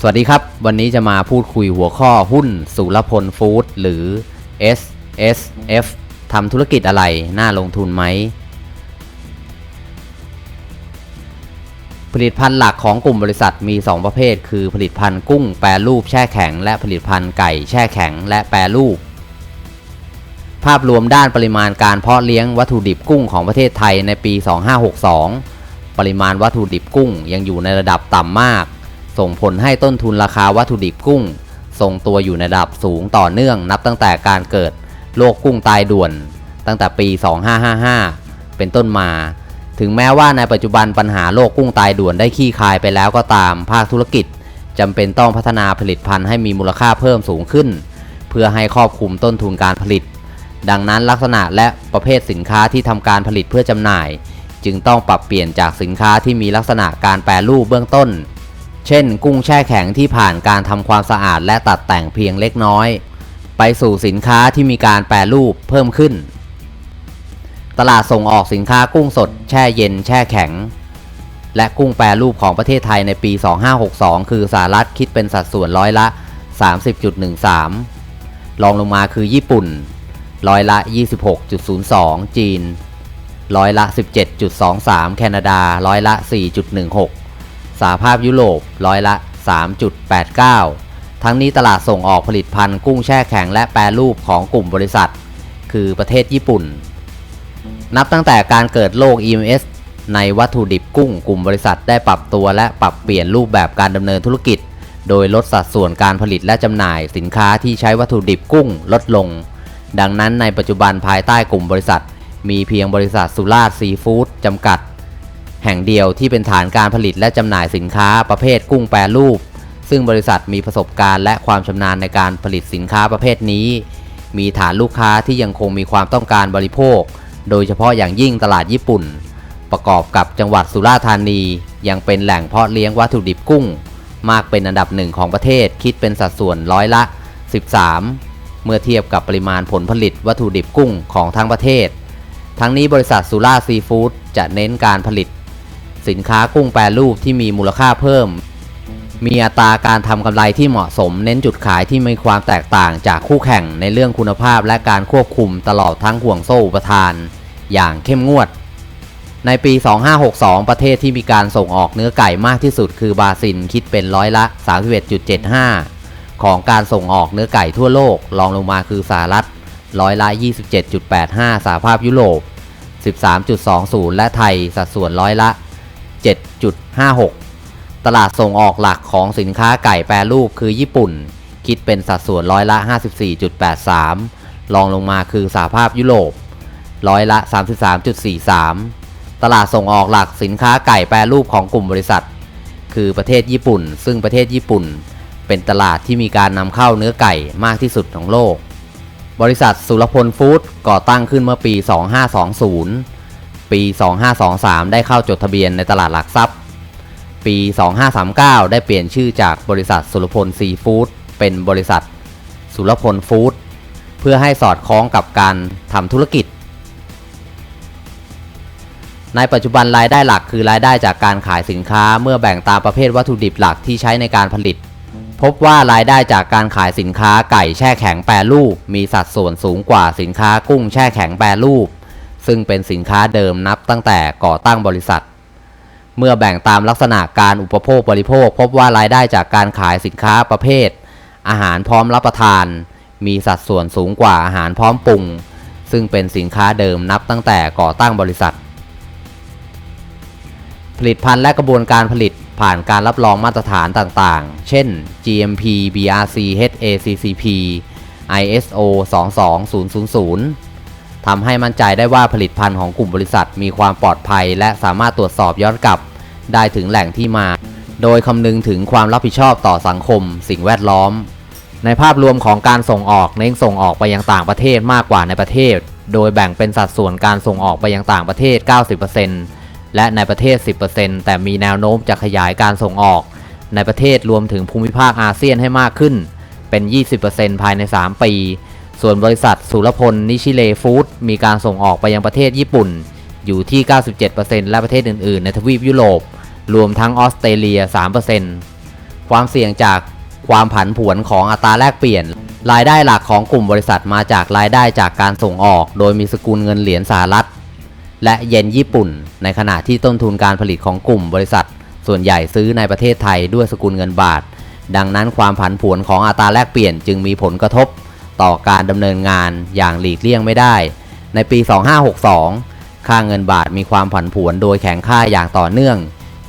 สวัสดีครับ วันนี้จะมาพูดคุยหัวข้อหุ้นสุรพลฟู้ดหรือ S S F ทำธุรกิจอะไร น่าลงทุนไหม ผลิตภัณฑ์หลักของกลุ่มบริษัทมี 2 ประเภท คือผลิตภัณฑ์กุ้งแปรรูปแช่แข็ง และผลิตภัณฑ์ไก่แช่แข็ง และแปรรูป ภาพรวมด้านปริมาณการเพาะเลี้ยงวัตถุดิบกุ้งของประเทศไทยในปี 2562 ปริมาณวัตถุดิบกุ้งยังอยู่ในระดับต่ำมาก ส่งผลให้ต้นทุนราคาวัตถุดิบกุ้ง ทรงตัวอยู่ในระดับสูงต่อเนื่องนับตั้งแต่การเกิดโรคกุ้งตายด่วน ตั้งแต่ปี 2555 เป็นต้นมา ถึงแม้ว่าในปัจจุบันปัญหาโรคกุ้งตายด่วนได้ขี้คายไปแล้วก็ตามภาคธุรกิจจำเป็นต้องพัฒนาผลิตภัณฑ์ให้มีมูลค่าเพิ่มสูงขึ้น เพื่อให้ครอบคลุมต้นทุนการผลิต ดังนั้นลักษณะและประเภทสินค้าที่ทำการผลิตเพื่อจำหน่าย จึงต้องปรับเปลี่ยนจากสินค้าที่มีลักษณะการแปรรูปเบื้องต้น เช่น กุ้งแช่แข็งที่ผ่านการทำความสะอาดและตัดแต่งเพียงเล็กน้อย ไปสู่สินค้าที่มีการแปรรูปเพิ่มขึ้น ตลาดส่งออกสินค้ากุ้งสด แช่เย็น แช่แข็ง และกุ้งแปรรูปของประเทศไทยในปี 2562 คือสหรัฐคิดเป็นสัดส่วนร้อยละ 30.13 รองลงมาคือญี่ปุ่น ร้อยละ 26.02 จีน ร้อยละ 17.23 แคนาดา ร้อยละ 4.16 สหภาพยุโรป ร้อยละ 3.89 ทั้งนี้ตลาดส่งออกผลิตภัณฑ์กุ้งแช่แข็งและแปรรูปของกลุ่มบริษัท คือประเทศญี่ปุ่น นับตั้งแต่การเกิดโรค EMS ในวัตถุดิบกุ้งกลุ่มบริษัทได้ปรับตัวและปรับเปลี่ยนรูปแบบการดำเนินธุรกิจ โดยลดสัดส่วนการผลิตและจำหน่ายสินค้าที่ใช้วัตถุดิบกุ้งลดลง ดังนั้นในปัจจุบันภายใต้กลุ่มบริษัท มีเพียงบริษัทสุราษฎร์ซีฟู้ดจำกัด แห่งเดียวที่เป็นฐานการผลิตและจำหน่ายสินค้าประเภทกุ้งแปรรูป ซึ่งบริษัทมีประสบการณ์และความชำนาญในการผลิตสินค้าประเภทนี้ มีฐานลูกค้าที่ยังคงมีความต้องการบริโภค โดยเฉพาะอย่างยิ่งตลาดญี่ปุ่น ประกอบกับจังหวัดสุราษฎร์ธานี ยังเป็นแหล่งเพาะเลี้ยงวัตถุดิบกุ้ง มากเป็นอันดับหนึ่งของประเทศคิดเป็นสัดส่วนร้อยละ 13 เมื่อเทียบกับปริมาณผลผลิตวัตถุดิบกุ้งของทั้งประเทศ ทั้งนี้บริษัทสุราซีฟู้ดจะเน้นการผลิต สินค้ากุ้งแปรรูปที่มีมูลค่าเพิ่ม มีอัตราการทำกำไรที่เหมาะสม เน้นจุดขายที่มีความแตกต่างจากคู่แข่งในเรื่องคุณภาพและการควบคุมตลอดทั้งห่วงโซ่อุปทาน อย่างเข้มงวด ในปี 2562 ประเทศที่มีการส่งออกเนื้อไก่มากที่สุดคือบราซิลคิดเป็นร้อยละ 31.75 ของการส่งออกเนื้อไก่ทั่วโลกรองลงมาคือสหรัฐร้อยละ 27.85 สหภาพยุโรป 13.20 และไทยสัดส่วนร้อยละ 7.56 ตลาดส่งออกหลักของสินค้าไก่แปรรูปคือญี่ปุ่น คิดเป็นสัดส่วนร้อยละ 54.83 รองลงมาคือสหภาพยุโรป ร้อยละ 33.43 ตลาดส่งออกหลักสินค้าไก่แปรรูปของกลุ่มบริษัท คือประเทศญี่ปุ่น ซึ่งประเทศญี่ปุ่น เป็นตลาดที่มีการนำเข้าเนื้อไก่มากที่สุดของโลก บริษัทสุรพลฟู้ดก่อตั้งขึ้นเมื่อปี 2520 ปี 2523 ได้เข้าจดทะเบียนในตลาดหลักทรัพย์ ปี 2539 ได้เปลี่ยนชื่อจากบริษัทสุรพลซีฟู้ดเป็นบริษัทสุรพลฟู้ดเพื่อให้สอดคล้องกับการทำธุรกิจ ในปัจจุบันรายได้หลักคือรายได้จากการขายสินค้าเมื่อแบ่งตามประเภทวัตถุดิบหลักที่ใช้ในการผลิต พบว่ารายได้จากการขายสินค้าไก่แช่แข็งแปรรูป มีสัดส่วนสูงกว่าสินค้ากุ้งแช่แข็งแปรรูป ซึ่งเป็นสินค้าเดิมนับตั้งแต่ก่อตั้งบริษัท เมื่อแบ่งตามลักษณะการอุปโภคบริโภค พบว่ารายได้จากการขายสินค้าประเภท อาหารพร้อมรับประทาน มีสัดส่วนสูงกว่าอาหารพร้อมปรุง ซึ่งเป็นสินค้าเดิมนับตั้งแต่ก่อตั้งบริษัท ผลิตภัณฑ์และกระบวนการผลิตผ่านการรับรองมาตรฐานต่างๆ เช่น GMP BRC HACCP ISO 22000 ทำให้มั่นใจได้ว่าผลิตภัณฑ์ของกลุ่มบริษัทมีความปลอดภัย และสามารถตรวจสอบย้อนกลับ ได้ถึงแหล่งที่มา โดยคำนึงถึงความรับผิดชอบต่อสังคม สิ่งแวดล้อม ในภาพรวมของการส่งออกเน้นส่งออกไปยังต่างประเทศมากกว่าในประเทศ โดยแบ่งเป็นสัดส่วนการส่งออกไปยังต่างประเทศ 90% และในประเทศ 10%แต่มีแนวโน้มจะขยายการส่งออก ในประเทศรวมถึงภูมิภาคอาเซียนให้มากขึ้น เป็น 20%ภายใน 3 ปี ส่วนบริษัทสุรพล นิชิเลฟู้ดมีการส่งออกไปยังประเทศญี่ปุ่น อยู่ที่ 97%และประเทศอื่น ๆ ในทวีปยุโรป รวมทั้งออสเตรเลีย 3%ความเสี่ยงจากความผันผวนของอัตราแลกเปลี่ยน รายได้หลักของกลุ่มบริษัทมาจากรายได้จากการส่งออก โดยมีสกุลเงินเหรียญสหรัฐ และเยนญี่ปุ่น ในขณะที่ต้นทุนการผลิตของกลุ่มบริษัท ส่วนใหญ่ซื้อในประเทศไทยด้วยสกุลเงินบาท ดังนั้นความผันผวนของอัตราแลกเปลี่ยนจึงมีผลกระทบ ต่อการดำเนินงานอย่างหลีกเลี่ยงไม่ได้ ในปี 2562 ค่าเงินบาทมีความผันผวนโดยแข็งค่าอย่างต่อเนื่อง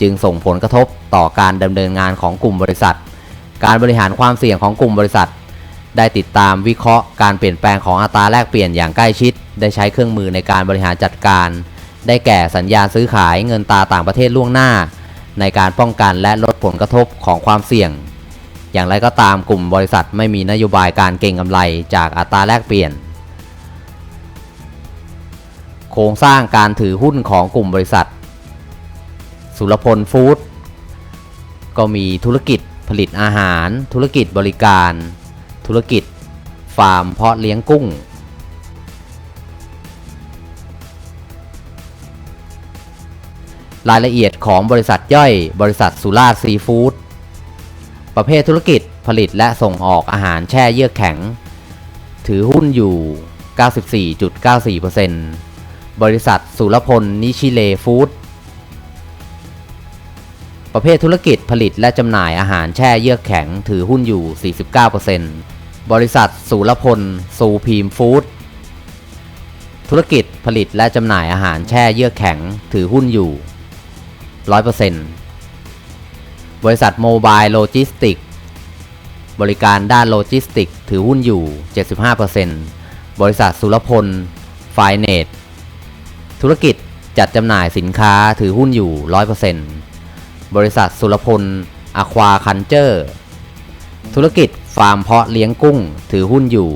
จึงส่งผลกระทบต่อการดำเนินงานของกลุ่มบริษัท การบริหารความเสี่ยงของกลุ่มบริษัท ได้ติดตามวิเคราะห์การเปลี่ยนแปลงของอัตราแลกเปลี่ยนอย่างใกล้ชิด ได้ใช้เครื่องมือในการบริหารจัดการ ได้แก่สัญญาซื้อขายเงินตราต่างประเทศล่วงหน้า ในการป้องกันและลดผลกระทบของความเสี่ยง อย่างไรก็ตามกลุ่มบริษัทไม่มีนโยบายการเก็งกำไรจากอัตราแลกเปลี่ยน โครงสร้างการถือหุ้นของกลุ่มบริษัท สุรพลฟู้ดก็มีธุรกิจผลิตอาหาร ธุรกิจบริการ ธุรกิจ ฟาร์มเพาะเลี้ยงกุ้ง รายละเอียดของบริษัทย่อย บริษัทสุราซีฟู้ดประเภทธุรกิจผลิตและส่งออกอาหารแช่เยือกแข็ง ถือหุ้นอยู่ 94.94%บริษัทสุรพล นิชิเลฟู้ดประเภทธุรกิจผลิตและจำหน่ายอาหารแช่เยือกแข็ง ถือหุ้นอยู่ 49%บริษัทสุรพลซูพีมฟู้ดธุรกิจผลิตและจำหน่ายอาหารแช่เยือกแข็ง ถือหุ้นอยู่ 100%บริษัทโมบายโลจิสติกบริการด้านโลจิสติก ถือหุ้นอยู่ 75%บริษัทสุรพลไฟเนตธุรกิจจัดจำหน่ายสินค้าถือหุ้นอยู่ 100%บริษัทสุรพลอควาคันเจอร์ ธุรกิจฟาร์มเพาะเลี้ยงกุ้ง ถือหุ้นอยู่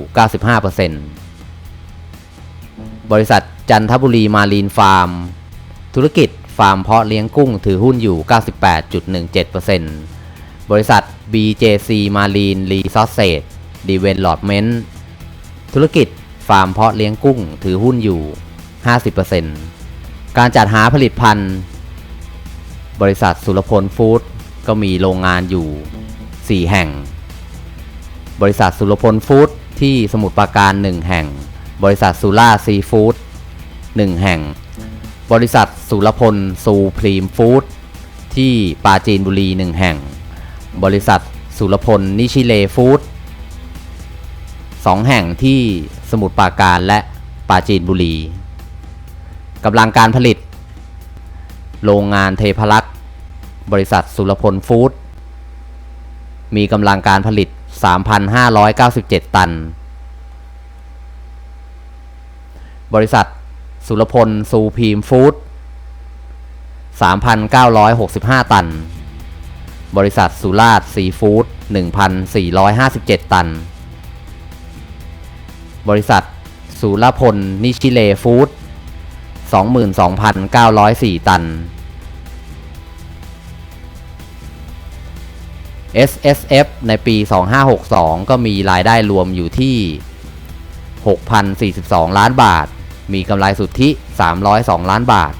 95%บริษัทจันทบุรีมารีนฟาร์ม ธุรกิจ ฟาร์มเพาะเลี้ยงกุ้งถือหุ้นอยู่ 98.17%บริษัท BJC Marine Resources Development ธุรกิจฟาร์มเพาะเลี้ยงกุ้งถือหุ้นอยู่ 50%การจัดหาผลิตภัณฑ์ บริษัทสุรพลฟู้ดก็มีโรงงานอยู่ 4 แห่ง บริษัทสุรพลฟู้ดที่สมุทรปราการ 1 แห่ง บริษัทสุราซีฟู้ด1แห่ง บริษัทสุรพลซูพรีมฟู้ดที่ปาจีนบุรี1แห่ง บริษัทสุรพลนิชิเลฟู้ด2แห่งที่สมุทรปราการและปาจีนบุรีกำลังการผลิต โรงงานเทพรักษ์บริษัทสุรพลฟู้ดมีกำลังการผลิต 3,597 ตัน บริษัท สุรพลซูพีมฟู้ด3,965 ตัน บริษัทสุราษฎร์ซีฟู้ด1,457 ตัน บริษัทสุรพลนิชิเลฟู้ด22,904 ตัน SSF ในปี 2562 ก็มีรายได้รวมอยู่ที่ 6,042 ล้านบาท มีกำไรสุทธิ 302 ล้านบาท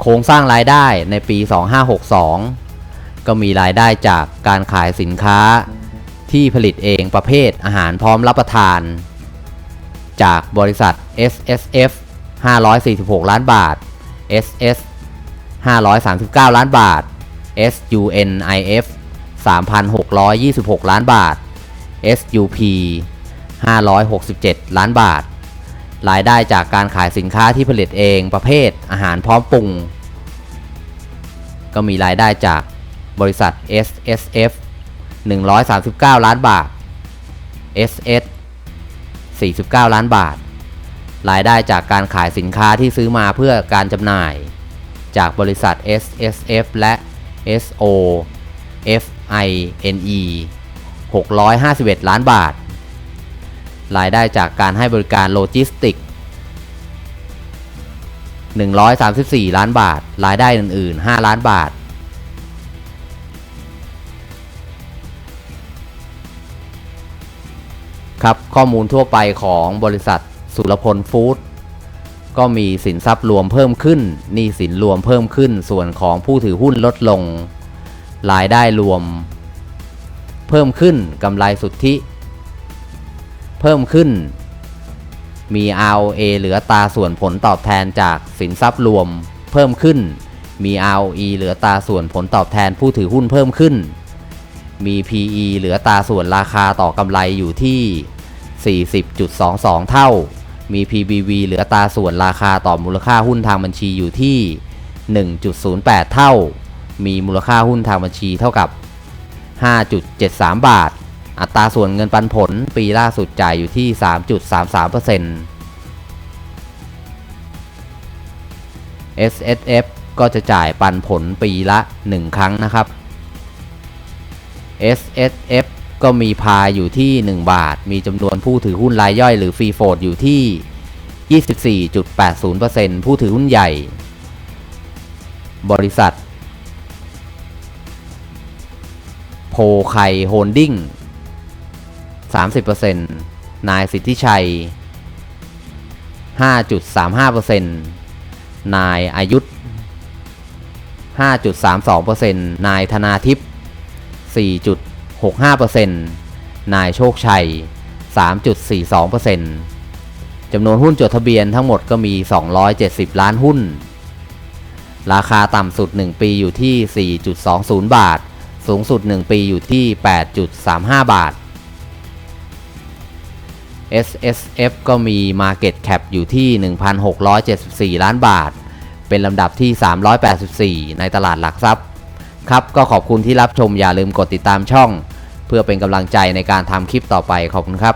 โครงสร้างรายได้ในปี 2562 ก็มีรายได้จากการขายสินค้าที่ผลิตเองประเภทอาหารพร้อมรับประทาน จากบริษัท SSF 546 ล้านบาท SS 539 ล้านบาท SUNIF 3,626 ล้านบาท SUP 567 ล้านบาท รายได้จากการขายสินค้าที่ผลิตเองประเภทอาหารพร้อมปรุง ก็มีรายได้จากบริษัท SSF 139 ล้านบาท SS 49 ล้านบาท รายได้จากการขายสินค้าที่ซื้อมาเพื่อการจำหน่าย จากบริษัท SSF และ SO FINE 651 ล้านบาท รายได้จากการให้บริการโลจิสติก 134 ล้านบาท รายได้อื่น ๆ 5 ล้านบาท ครับ ข้อมูลทั่วไปของบริษัทสุรพลฟู้ดก็มีสินทรัพย์รวมเพิ่มขึ้นหนี้สินรวมเพิ่มขึ้น ส่วนของผู้ถือหุ้นลดลง รายได้รวม เพิ่มขึ้นกำไรสุทธิ เพิ่มขึ้น มี ROA เหลือตาส่วนผลตอบแทนจากสินทรัพย์รวมเพิ่มขึ้น มี ROE เหลือตาส่วนผลตอบแทนผู้ถือหุ้นเพิ่มขึ้น มี PE เหลือตาส่วนราคาต่อกำไรอยู่ที่ 40.22 เท่า มี PBV เหลือตาส่วนราคาต่อมูลค่าหุ้นทางบัญชีอยู่ที่ 1.08 เท่า มีมูลค่าหุ้นทางบัญชีเท่ากับ 5.73 บาท อัตราส่วนเงินปันผลปีล่าสุดจ่ายอยู่ที่ 3.33% S S F ก็จะจ่ายปันผลปีละ 1 ครั้งนะครับ S S F ก็มีพายอยู่ที่ 1 บาท มีจำนวนผู้ถือหุ้นรายย่อยหรือฟรีโฟลดอยู่ที่ 24.80%ผู้ถือหุ้นใหญ่ บริษัท โพไคโฮลดิ้ง 30%นายสิทธิชัย 5.35%นายอายุธ5.32%นายธนาทิพย์4.65%นายโชคชัย 3.42%จำนวนหุ้นจดทะเบียนทั้งหมดก็มี 270 ล้านหุ้น ราคาต่ำสุด 1 ปีอยู่ที่ 4.20 บาท สูงสุด 1 ปีอยู่ที่ 8.35 บาท S S F ก็มี Market Cap อยู่ที่ 1,674 ล้านบาท เป็นลำดับที่ 384 ในตลาดหลักทรัพย์ ครับก็ขอบคุณที่รับชมอย่าลืมกดติดตามช่อง เพื่อเป็นกำลังใจในการทำคลิปต่อไปขอบคุณครับ